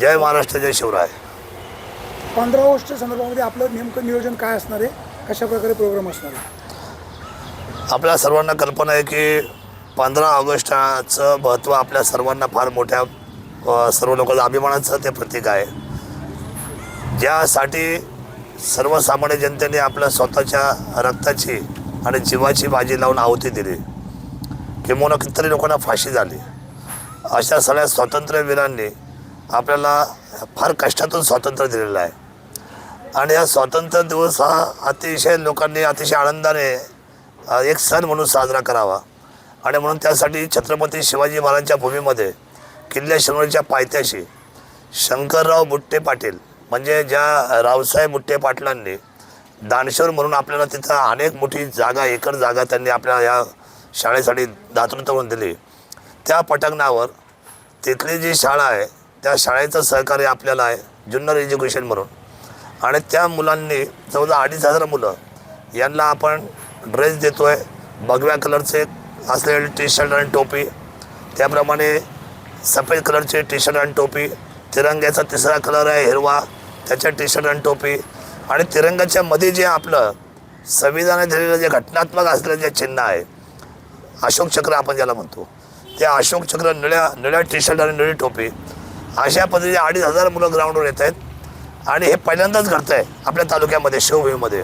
जय महाराष्ट्र जय शिवराय. पंधरा ऑगस्टच्या संदर्भामध्ये आपलं नेमकं नियोजन काय असणार आहे? कशा प्रकारे प्रोग्राम असणार आहे? आपल्या सर्वांना कल्पना आहे की पंधरा ऑगस्टचं महत्त्व आपल्या सर्वांना फार मोठ्या सर्व लोकांचं अभिमानाचं ते प्रतीक आहे. ज्यासाठी सर्वसामान्य जनतेने आपल्या स्वतःच्या रक्ताची आणि जीवाची बाजी लावून आहुती दिली. किंवा कितीतरी लोकांना फाशी झाली. अशा सगळ्या स्वातंत्र्यवीरांनी आपल्याला फार कष्टातून स्वातंत्र्य दिलेलं आहे. आणि हा स्वातंत्र्य दिवस हा अतिशय लोकांनी अतिशय आनंदाने एक सण म्हणून साजरा करावा. आणि म्हणून त्यासाठी छत्रपती शिवाजी महाराजांच्या भूमीमध्ये किल्ल्या शिरोळीच्या पायथ्याशी शंकरराव बुट्टे पाटील म्हणजे ज्या रावसाहेब बुट्टे पाटलांनी दानशूर म्हणून आपल्याला तिथं अनेक मोठी जागा एकर जागा त्यांनी आपल्या या शाळेसाठी दातृत्व म्हणून दिली. त्या पटांगणावर तिथली जी शाळा आहे त्या शाळेचं सहकार्य आपल्याला आहे जुन्नर एज्युकेशन म्हणून. आणि त्या मुलांनी जवळजवळ अडीच हजार मुलं यांना आपण ड्रेस देतो आहे भगव्या कलरचे असलेले टी शर्ट आणि टोपी. त्याप्रमाणे सफेद कलरचे टी शर्ट आणि टोपी. तिरंग्याचा तिसरा कलर आहे हिरवा त्याच्या टी शर्ट आणि टोपी. आणि तिरंगाच्या मध्ये जे आपलं संविधानात दिलेलं जे घटनात्मक असलेलं जे चिन्ह आहे अशोक चक्र आपण ज्याला म्हणतो ते अशोक चक्र निळ्या निळ्या टी शर्ट आणि निळी टोपी. अशा पद्धतीने अडीच हजार मुलं ग्राउंडवर येत आहेत. आणि हे पहिल्यांदाच घडतं आहे आपल्या तालुक्यामध्ये शिवभूमीमध्ये.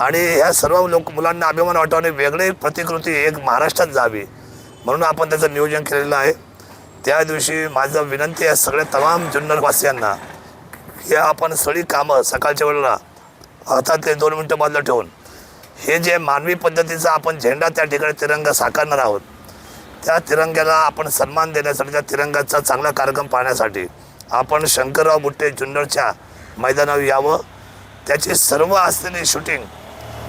आणि ह्या सर्व लोक मुलांना अभिमान वाटावणे वेगळी प्रतिकृती एक महाराष्ट्रात जावी. म्हणून आपण त्याचं नियोजन केलेलं आहे. त्या दिवशी माझं विनंती आहे सगळ्या तमाम जुन्नरवासियांना की आपण सगळी कामं सकाळच्या वेळेला हातातले दोन मिनटं बाजूला ठेवून हे जे मानवी पद्धतीचा आपण झेंडा त्या ठिकाणी तिरंगा साकारणार आहोत त्या तिरंग्याला आपण सन्मान देण्यासाठी त्या तिरंगाचा चांगला कार्यक्रम पाहण्यासाठी आपण शंकरराव बुट्टे जुन्नरच्या मैदानावर यावं. त्याची सर्व असलेली शूटिंग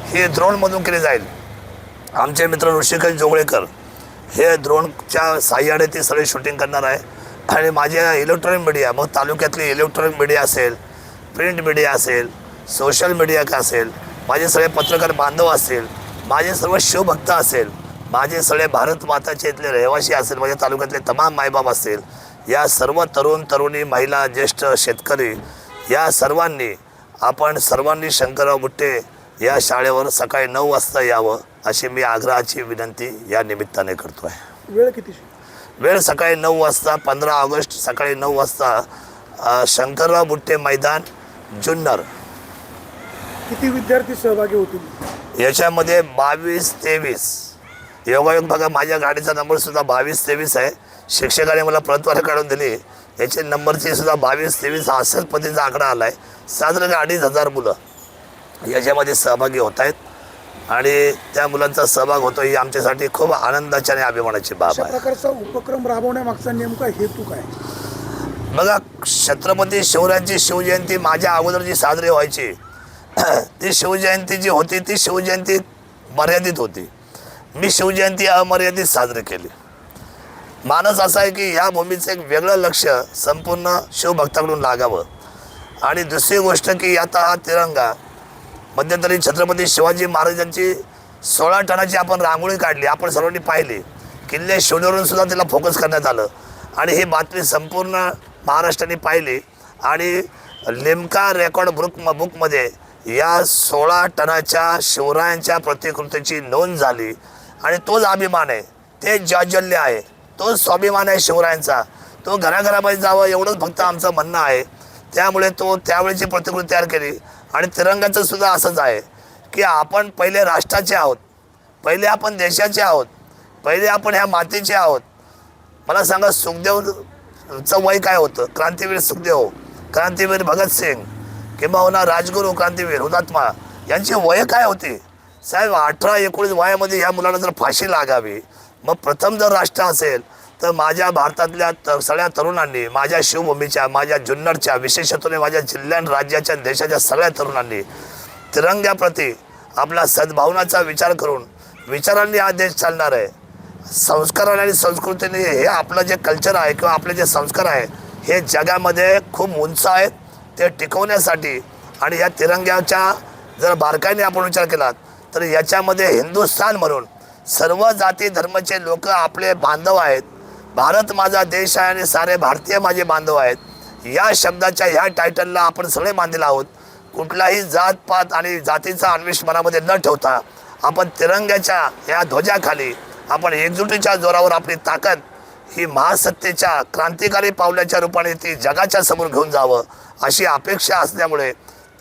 ही द्रोणमधून केली जाईल. आमचे मित्र ऋषिकेश जोगळेकर हे द्रोणच्या साह्याने ती सगळी शूटिंग करणार आहे. आणि माझ्या इलेक्ट्रॉनिक मीडिया मग तालुक्यातली इलेक्ट्रॉनिक मीडिया असेल प्रिंट मीडिया असेल सोशल मीडिया का असेल माझे सगळे पत्रकार बांधव असतील माझे सर्व शिवभक्त असेल माझे सगळे भारत माताचे इथले रहिवासी असेल माझ्या तालुक्यातले तमाम मायबाप असतील या सर्व तरुण तरुणी महिला ज्येष्ठ शेतकरी या सर्वांनी आपण सर्वांनी शंकरराव बुट्टे या शाळेवर सकाळी नऊ वाजता यावं अशी मी आग्रहाची विनंती या निमित्ताने करतो आहे. वेळ किती वेळ सकाळी नऊ वाजता पंधरा ऑगस्ट सकाळी नऊ वाजता शंकरराव बुट्टे मैदान जुन्नर. किती विद्यार्थी सहभागी होतील? याच्यामध्ये बावीस तेवीस. योगायोग बघा माझ्या गाडीचा नंबर सुद्धा बावीस तेवीस आहे. शिक्षकाने मला प्रतवारी काढून दिली. याची नंबरची सुद्धा बावीस तेवीस हा असाच पद्धतीचा आकडा आला आहे साधारण अडीच हजार मुलं याच्यामध्ये सहभागी होत आहेत. आणि त्या मुलांचा सहभाग होतो ही आमच्यासाठी खूप आनंदाची आणि अभिमानाची बाब आहे. प्रकारचा उपक्रम राबवण्यामागचा नेमका हेतू काय? बघा छत्रपती शिवरायांची शिवजयंती माझ्या अगोदर जी साजरी व्हायची ती शिवजयंती जी होती ती शिवजयंती मर्यादित होती. मी शिवजयंती अमर्यादित साजरी केली. मानस असा आहे की ह्या भूमीचं एक वेगळं लक्ष संपूर्ण शिवभक्ताकडून लागावं. आणि दुसरी गोष्ट की आता हा तिरंगा मध्यंतरी छत्रपती शिवाजी महाराजांची सोळा टनाची आपण रांगोळी काढली आपण सर्वांनी पाहिली. किल्ले शिवनेरून सुद्धा तिला फोकस करण्यात आलं. आणि ही बातमी संपूर्ण महाराष्ट्राने पाहिली. आणि लिमका रेकॉर्ड बुक बुकमध्ये या सोळा टनाच्या शिवरायांच्या प्रतिकृतीची नोंद झाली. आणि तोच अभिमान आहे. ते जाजल्य आहे. तोच स्वाभिमान आहे शिवरायांचा. तो घराघरामध्ये जावं एवढंच फक्त आमचं म्हणणं आहे. त्यामुळे तो त्यावेळेची प्रतिकृती तयार केली. आणि तिरंगाचं सुद्धा असंच आहे की आपण पहिले राष्ट्राचे आहोत. पहिले आपण देशाचे आहोत. पहिले आपण ह्या मातीचे आहोत. मला सांगा सुखदेवचं वय काय होतं? क्रांतीवीर सुखदेव क्रांतीवीर भगतसिंग किंबहुना राजगुरू क्रांतीवीर हुतात्मा यांची वय काय होती? साहेब अठरा एकोणीस वयामध्ये ह्या मुलांना जर फाशी लागावी मग प्रथम जर राष्ट्र असेल तर माझ्या भारतातल्या तर सगळ्या तरुणांनी माझ्या शिवभूमीच्या माझ्या जुन्नरच्या विशेषत्वाने माझ्या जिल्ह्या राज्याच्या देशाच्या सगळ्या तरुणांनी तिरंग्याप्रती आपला सद्भावनाचा विचार करून विचारांनी हा देश चालणार आहे. संस्काराने आणि संस्कृतीने हे आपलं जे कल्चर आहे किंवा आपले जे संस्कार आहे हे जगामध्ये खूप उंच आहेत ते टिकवण्यासाठी आणि या तिरंग्याच्या जर बारकाईने आपण विचार केला तर याच्यामध्ये हिंदुस्थान म्हणून सर्व जाती धर्माचे लोक आपले बांधव आहेत. भारत माझा देश आहे आणि सारे भारतीय माझे बांधव आहेत. या शब्दाच्या ह्या टायटलला आपण सगळे बांधलेलो आहोत. कुठलाही जात पात आणि जातीचा अन्वेष मनामध्ये न ठेवता आपण तिरंग्याच्या या ध्वजाखाली आपण एकजुटीच्या जोरावर आपली ताकद ही महासत्तेच्या क्रांतिकारी पावलाच्या रूपाने ती जगाच्या समोर घेऊन जावं अशी अपेक्षा असल्यामुळे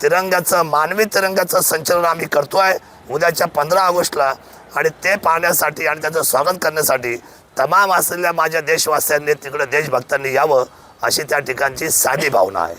तिरंग्याचं मानवी तिरंग्याचं संचलन आम्ही करतो आहे उद्याच्या पंधरा ऑगस्टला आणि ते पाहण्यासाठी आणि त्याचं स्वागत करण्यासाठी तमाम असलेल्या माझ्या देशवासियांनी तिकडं देशभक्तांनी यावं अशी त्या ठिकाणची साधी भावना आहे.